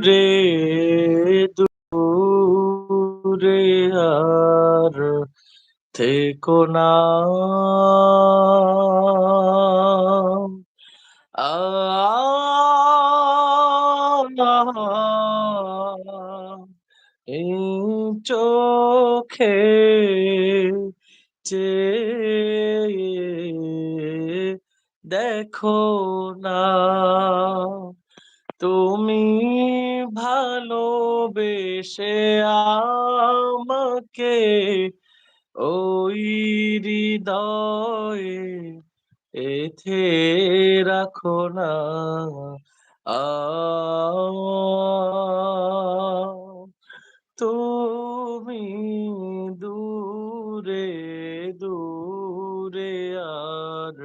দূরে দূরে আর থেকো না। চোখে চেয়ে দেখো না তুমি ভালোবেসে আমাকে ওই হৃদয়ে এথে রাখো না। তুমি দূরে দূরে আর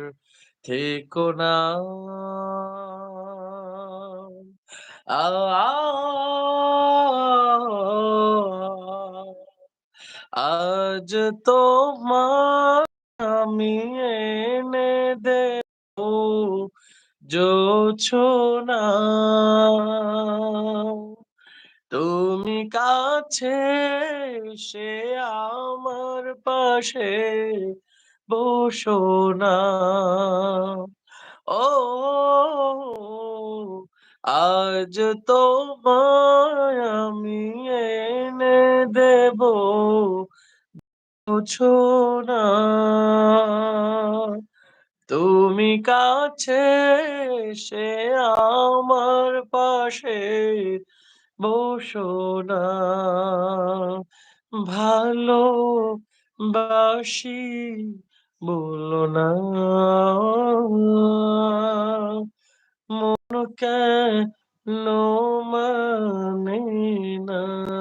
থেকো না। আ আজ তোমার আমি এনে জোছনা তুমি কাছে সে আমার পাশে বসো না। ও, আজ তোমায় না। তুমি কাছে সে আমার পাশে বসো না। ভালো বাসি বলো না। মন কেন মানে না?